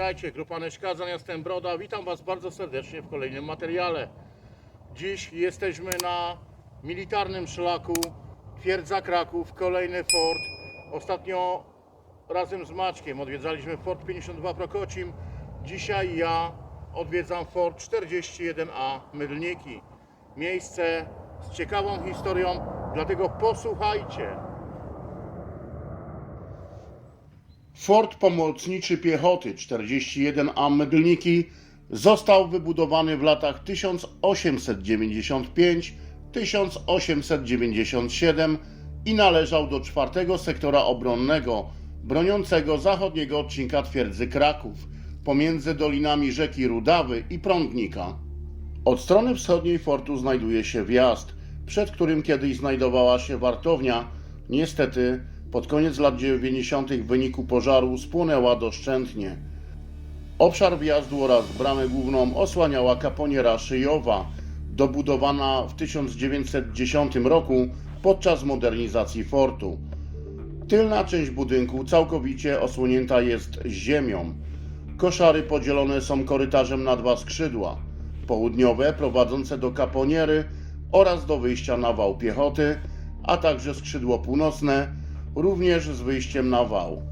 witajcie, Grupa Neszka za miastem Broda. Witam Was bardzo serdecznie w kolejnym materiale. Dziś jesteśmy na militarnym szlaku Twierdza Kraków, kolejny fort. Ostatnio razem z Maćkiem odwiedzaliśmy Fort 52 Prokocim. Dzisiaj ja odwiedzam Fort 41A Mydlniki. Miejsce z ciekawą historią, dlatego posłuchajcie. Fort Pomocniczy Piechoty 41A Mydlniki został wybudowany w latach 1895-1897 i należał do czwartego sektora obronnego broniącego zachodniego odcinka twierdzy Kraków pomiędzy dolinami rzeki Rudawy i Prądnika. Od strony wschodniej fortu znajduje się wjazd, przed którym kiedyś znajdowała się wartownia. Niestety, pod koniec lat 90. w wyniku pożaru spłonęła doszczętnie. Obszar wjazdu oraz bramę główną osłaniała kaponiera szyjowa, dobudowana w 1910 roku podczas modernizacji fortu. Tylna część budynku całkowicie osłonięta jest ziemią. Koszary podzielone są korytarzem na dwa skrzydła. Południowe prowadzące do kaponiery oraz do wyjścia na wał piechoty, a także skrzydło północne, również z wyjściem na wał.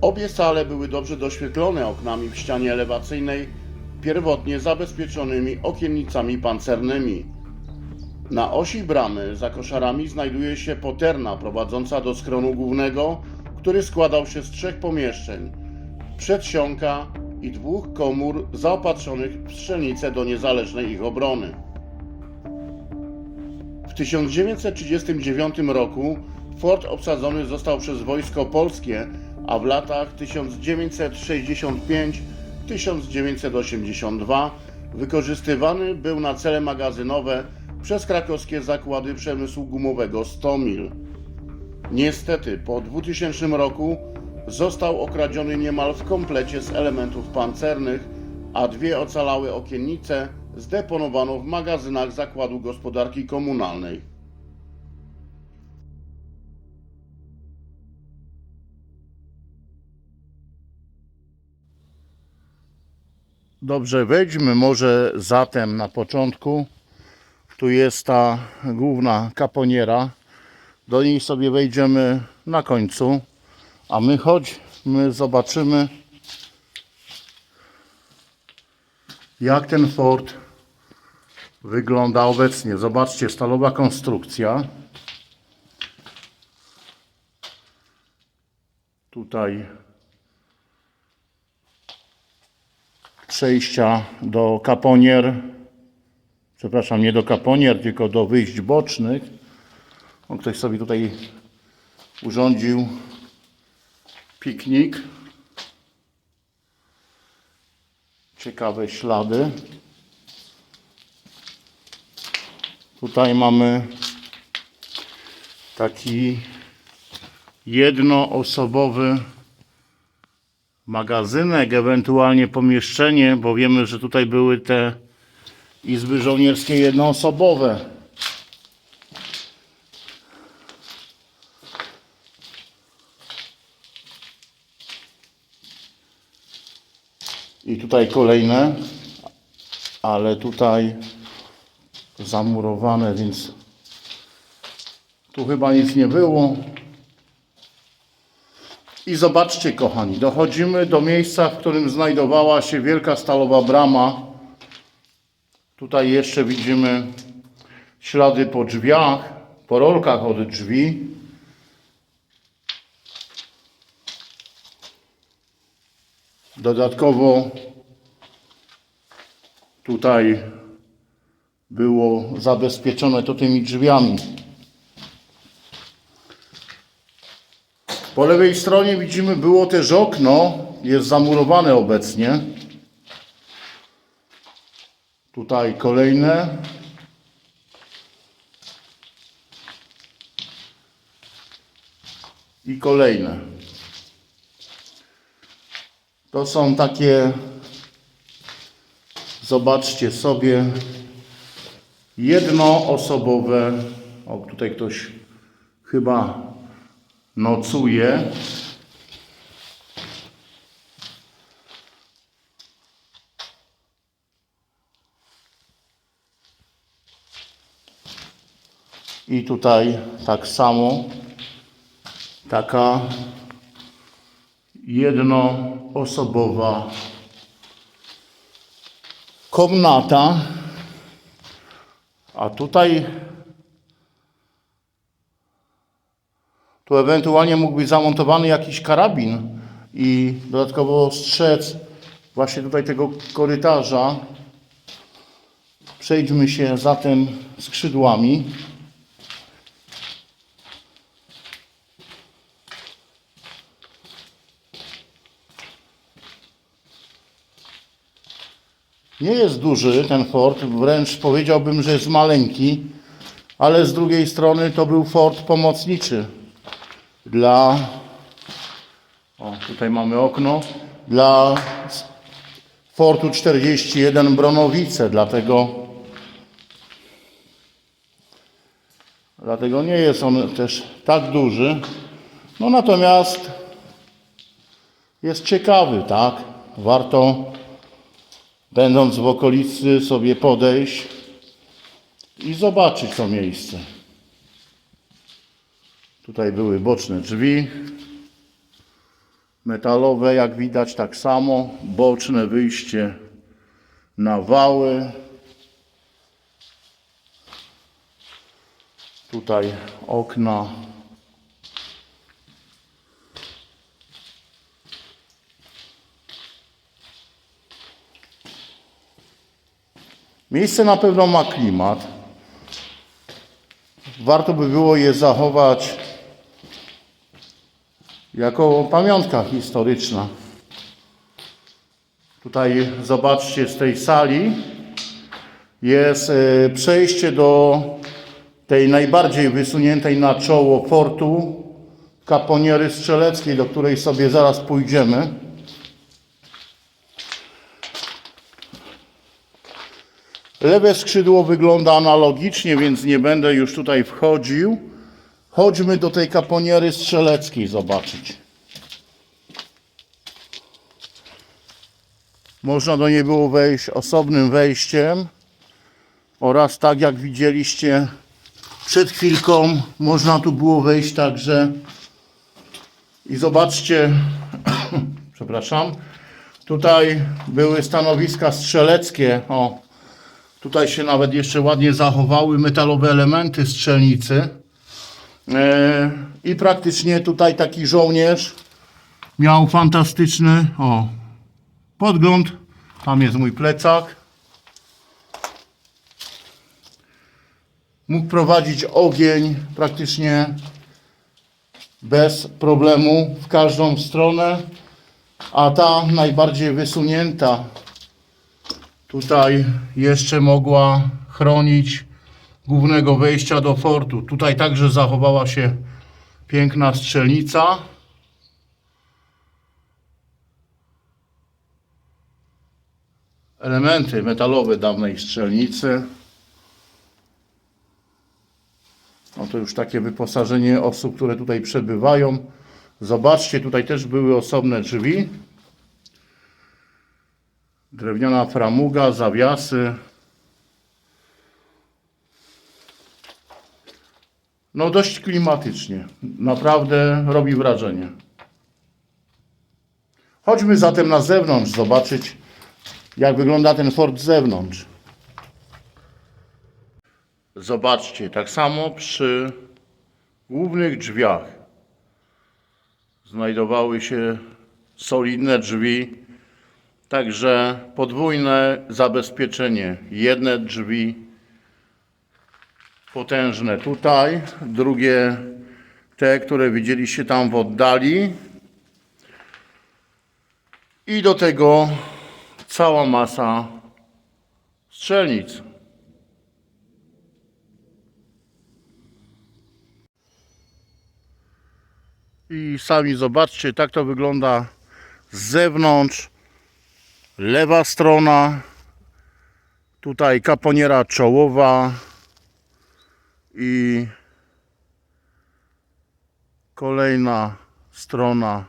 Obie sale były dobrze doświetlone oknami w ścianie elewacyjnej, pierwotnie zabezpieczonymi okiennicami pancernymi. Na osi bramy za koszarami znajduje się poterna prowadząca do skronu głównego, który składał się z trzech pomieszczeń, przedsionka i dwóch komór zaopatrzonych w strzelnice do niezależnej ich obrony. W 1939 roku fort obsadzony został przez wojsko polskie, a w latach 1965-1982 wykorzystywany był na cele magazynowe przez krakowskie zakłady przemysłu gumowego Stomil. Niestety po 2000 roku został okradziony niemal w komplecie z elementów pancernych, a dwie ocalałe okiennice zdeponowano w magazynach Zakładu Gospodarki Komunalnej. Dobrze, wejdźmy może zatem na początku. Tu jest ta główna kaponiera. Do niej sobie wejdziemy na końcu. A my chodźmy, zobaczymy jak ten fort wygląda obecnie. Zobaczcie, stalowa konstrukcja. Tutaj przejścia do kaponier. Przepraszam, nie do kaponier, tylko do wyjść bocznych. O, ktoś sobie tutaj urządził piknik. Ciekawe ślady. Tutaj mamy taki jednoosobowy magazynek, ewentualnie pomieszczenie, bo wiemy, że tutaj były te izby żołnierskie jednoosobowe. I tutaj kolejne, ale tutaj zamurowane, więc tu chyba nic nie było. I zobaczcie, kochani, dochodzimy do miejsca, w którym znajdowała się wielka stalowa brama. Tutaj jeszcze widzimy ślady po drzwiach, po rolkach od drzwi. Dodatkowo tutaj było zabezpieczone to tymi drzwiami. Po lewej stronie widzimy było też okno, jest zamurowane obecnie. Tutaj kolejne. I kolejne. To są takie, zobaczcie sobie, jednoosobowe. O, tutaj ktoś chyba nocuje. I tutaj tak samo taka jednoosobowa komnata. A tutaj tu ewentualnie mógł być zamontowany jakiś karabin i dodatkowo strzec właśnie tutaj tego korytarza. Przejdźmy się zatem skrzydłami. Nie jest duży ten fort, wręcz powiedziałbym, że jest maleńki, ale z drugiej strony to był fort pomocniczy dla. O, tutaj mamy okno. Dla fortu 41 Bronowice, dlatego. Dlatego nie jest on też tak duży. No natomiast jest ciekawy, tak? Warto będąc w okolicy sobie podejść i zobaczyć to miejsce. Tutaj były boczne drzwi. Metalowe, jak widać, tak samo. Boczne wyjście na wały. Tutaj okna. Miejsce na pewno ma klimat. Warto by było je zachować jako pamiątka historyczna. Tutaj zobaczcie z tej sali jest e, przejście do tej najbardziej wysuniętej na czoło fortu kaponiery strzeleckiej, do której sobie zaraz pójdziemy. Lewe skrzydło wygląda analogicznie, więc nie będę już tutaj wchodził. Chodźmy do tej kaponiery strzeleckiej zobaczyć. Można do niej było wejść osobnym wejściem oraz tak jak widzieliście przed chwilką można tu było wejść także i zobaczcie, przepraszam, tutaj były stanowiska strzeleckie, o, Tutaj się nawet jeszcze ładnie zachowały metalowe elementy strzelnicy. E, I praktycznie tutaj taki żołnierz miał fantastyczny o, podgląd. Tam jest mój plecak. Mógł prowadzić ogień praktycznie bez problemu w każdą stronę. A ta najbardziej wysunięta tutaj jeszcze mogła chronić głównego wejścia do fortu. Tutaj także zachowała się piękna strzelnica. Elementy metalowe dawnej strzelnicy. No to już takie wyposażenie osób, które tutaj przebywają. Zobaczcie, tutaj też były osobne drzwi. Drewniana framuga, zawiasy. No dość klimatycznie. Naprawdę robi wrażenie. Chodźmy zatem na zewnątrz zobaczyć, jak wygląda ten fort z zewnątrz. Zobaczcie, tak samo przy głównych drzwiach znajdowały się solidne drzwi Także podwójne zabezpieczenie. Jedne drzwi potężne tutaj, drugie te, które widzieliście tam w oddali. I do tego cała masa strzelnic. I sami zobaczcie, tak to wygląda z zewnątrz. Lewa strona, tutaj kaponiera czołowa i kolejna strona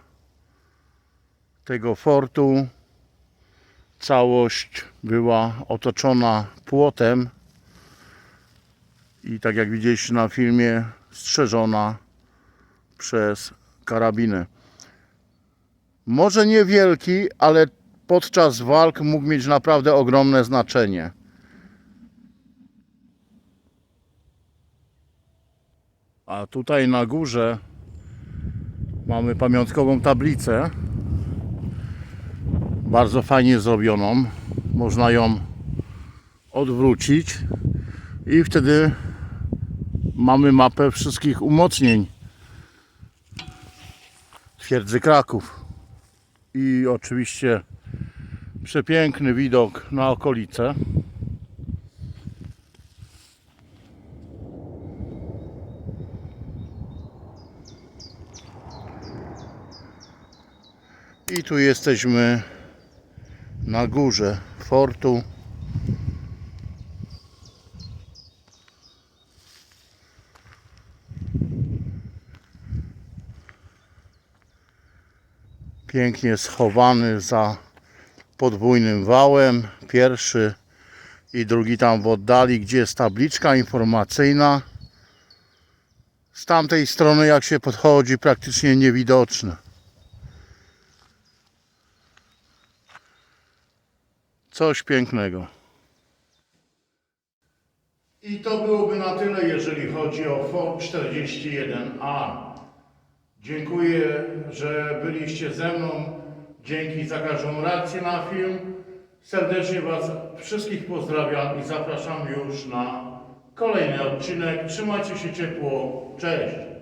tego fortu. Całość była otoczona płotem. I tak jak widzieliście na filmie, strzeżona przez karabinę. Może niewielki, ale podczas walk mógł mieć naprawdę ogromne znaczenie. A tutaj na górze mamy pamiątkową tablicę. Bardzo fajnie zrobioną. Można ją odwrócić i wtedy mamy mapę wszystkich umocnień twierdzy Kraków. I oczywiście przepiękny widok na okolice. I tu jesteśmy na górze fortu. Pięknie schowany za podwójnym wałem. Pierwszy i drugi tam w oddali, gdzie jest tabliczka informacyjna. Z tamtej strony, jak się podchodzi, praktycznie niewidoczne. Coś pięknego. I to byłoby na tyle, jeżeli chodzi o Ford 41A. Dziękuję, że byliście ze mną. Dzięki za każdą reakcję na film. Serdecznie Was wszystkich pozdrawiam i zapraszam już na kolejny odcinek. Trzymajcie się ciepło. Cześć!